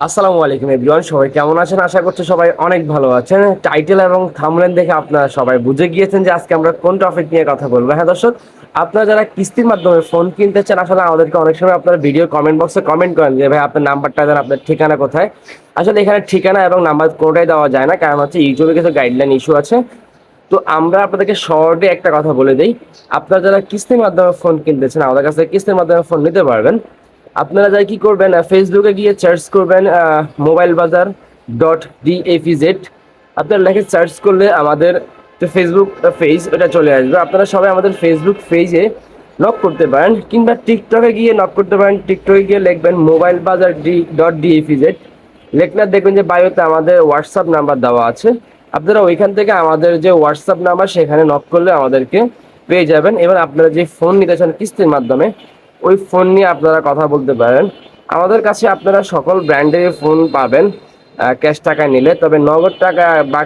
আসসালামু আলাইকুম এভরিওয়ান, সবাই কেমন আছেন? আশা করছি সবাই অনেক ভালো আছেন। টাইটেল এবং থামলেন দেখে আপনারা সবাই বুঝে গিয়েছেন যে আজকে আমরা কোন টপিক নিয়ে কথা বলব। হ্যাঁ দর্শক, আপনারা যারা কিস্তির মাধ্যমে ফোন কিনতে চান আসলে আমাদেরকে অনেক সময় আপনারা ভিডিও কমেন্ট বক্সে কমেন্ট করেন যে, ভাই, আপনার নাম্বারটা দেন, আপনার ঠিকানা কোথায়? আসলে এখানে ঠিকানা এবং নাম্বার কোনোটাই দেওয়া যায় না, কারণ হচ্ছে ইউটিউবে কিছু গাইডলাইন ইস্যু আছে। তো আমরা আপনাদেরকে শর্টে একটা কথা বলে দিই। আপনারা যারা কিস্তির মাধ্যমে ফোন কিনতেছেন, আমাদের কাছে কিস্তির মাধ্যমে ফোন নিতে পারবেন। আপনারা যাই কি করবেন ফেসবুকে গিয়ে সার্চ করবেন মোবাইল বাজার ডট ডিএফিজেড আপনারা লেখে সার্চ করলে আমাদের যে ফেসবুক পেজ ওটা চলে আসবে। আপনারা সবাই আমাদের ফেসবুক পেজে নক করতে পারেন, কিংবা টিকটকে গিয়ে নক করতে পারেন। টিকটকে গিয়ে লিখবেন মোবাইল বাজার ডি ডট ডিএফিজেড লেখলে দেখবেন যে বায়োতে আমাদের হোয়াটসঅ্যাপ নাম্বার দেওয়া আছে। আপনারা ওইখান থেকে আমাদের যে হোয়াটসঅ্যাপ নাম্বার সেখানে নক করলে আমাদেরকে পেয়ে যাবেন। এবার আপনারা যে ফোন নিতে চান কিস্তির মাধ্যমে ওই ফোন নিয়ে আপনারা কথা বলতে পারেন। আমাদের কাছে আপনারা সকল ব্র্যান্ডের ফোন পাবেন ক্যাশ টাকা নিলে। তবে নগদ টাকা বা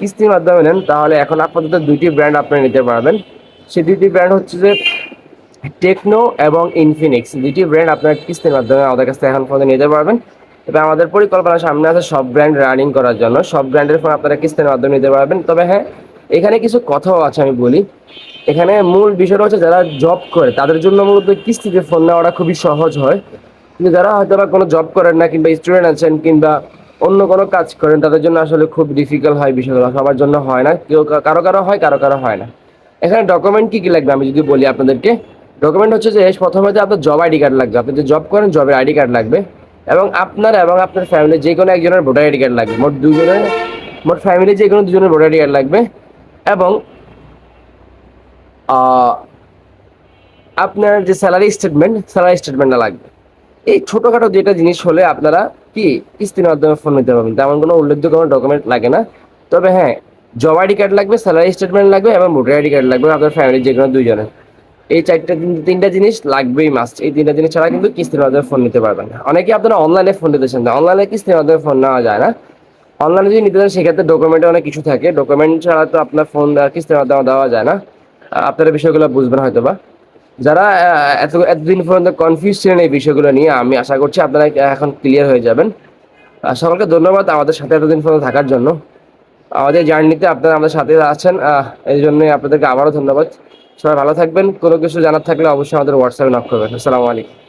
কিস্তির মাধ্যমে নেন, তাহলে এখন আপাতত দুইটি ব্র্যান্ড আপনারা নিতে পারবেন। সেই দুইটি ব্র্যান্ড হচ্ছে যে টেকনো এবং ইনফিনিক্স দুইটি ব্র্যান্ড আপনার কিস্তির মাধ্যমে আমাদের কাছ থেকে এখন ফোন নিতে পারবেন। তবে আমাদের পরিকল্পনা সামনে আছে সব ব্র্যান্ড রানিং করার জন্য। সব ব্র্যান্ডের ফোন আপনারা কিস্তির মাধ্যমে নিতে পারবেন। তবে হ্যাঁ এখানে কিছু কথাও আছে, আমি বলি। এখানে মূল বিষয়টা হচ্ছে যারা জব করে, তাদের জন্য মূলত কিস্তিতে ফোন নেওয়াটা খুবই সহজ হয়। কিন্তু যারা হয়তো বা কোনো জব করেন না কিংবা স্টুডেন্ট আছেন কিংবা অন্য কোনো কাজ করেন, তাদের জন্য আসলে খুব ডিফিকাল্ট হয় বিষয়গুলো। সবার জন্য হয় না, কেউ কারও কারও হয়, কারও কারও হয় না। এখানে ডকুমেন্ট কী কী লাগবে আমি যদি বলি আপনাদেরকে? ডকুমেন্ট হচ্ছে যে প্রথমে যে আপনার জব আইডি কার্ড লাগবে। আপনি যে জব করেন জবের আইডি কার্ড লাগবে। এবং আপনার এবং আপনার ফ্যামিলির যে কোনো একজনের ভোটার আইডি কার্ড লাগবে। মোট দুজনের, মোট ফ্যামিলির যে কোনো দুজনের ভোটার আইডি কার্ড লাগবে। এবং আপনার যে স্যালারি স্টেটমেন্ট স্যালারি স্টেটমেন্টটা লাগবে। এই ছোটোখাটো যেটা জিনিস হলে আপনারা কি কিস্তির মাধ্যমে ফোন নিতে পারবেন? তেমন কোনো উল্লেখযোগ্য কোনো ডকুমেন্ট লাগে না। তবে হ্যাঁ জব আইডি কার্ড লাগবে স্যালারি স্টেটমেন্ট লাগবে এবং ভোটার আইডি কার্ড লাগবে, আপনার ফ্যামিলির যে কোনো দুইজনের। এই চারটা তিন- তিনটা জিনিস লাগবেই মাস্ট এই তিনটা জিনিস ছাড়া কিন্তু কিস্তির মাধ্যমে ফোন নিতে পারবেন অনেকে আপনারা অনলাইনে ফোন নিতে চান অনলাইনে কিস্তির মাধ্যমে ফোন নেওয়া যায় না। অনলাইনে যদি নিতে চান, সেক্ষেত্রে ডকুমেন্টে অনেক কিছু থাকে। ডকুমেন্ট ছাড়া তো আপনার ফোন কিস্তির মাধ্যমে দেওয়া যায় না। আপনারা বিষয়গুলো বুঝবেন হয়তো বা যারা এত, এতদিন পর্যন্ত কনফিউজ ছিলেন এই বিষয়গুলো নিয়ে, আমি আশা করছি আপনারা এখন ক্লিয়ার হয়ে যাবেন। সকলকে ধন্যবাদ আমাদের সাথে এতদিন পর্যন্ত থাকার জন্য। আমাদের জার্নিতে আপনারা আমাদের সাথে আছেন। এই জন্যই আপনাদেরকে আবারও ধন্যবাদ। সবাই ভালো থাকবেন। কোনো কিছু জানার থাকলে অবশ্যই আমাদের হোয়াটসঅ্যাপে নক করবেন। আসসালামু আলাইকুম।